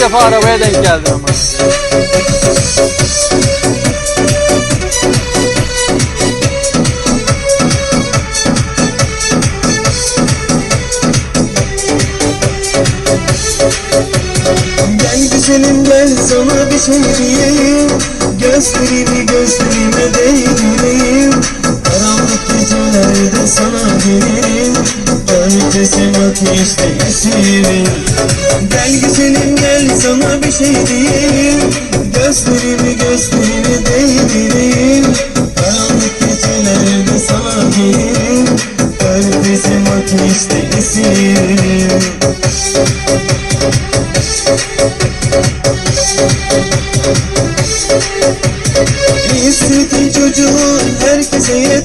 defa arabaya denk geldim ama. Gel güzelim gel sana bir şey diyeyim. Gözlerimi gözlerime değdireyim. Karanlık gecelerde sana gelirim. Ötesim ateşte esirim Gel güzelim diyeyim Gözlerimi gözlerime değdireyim. Karanlık gecelerde sana gelirim Ötesim ateşte esirim İstediğin çocuğu herkese yeter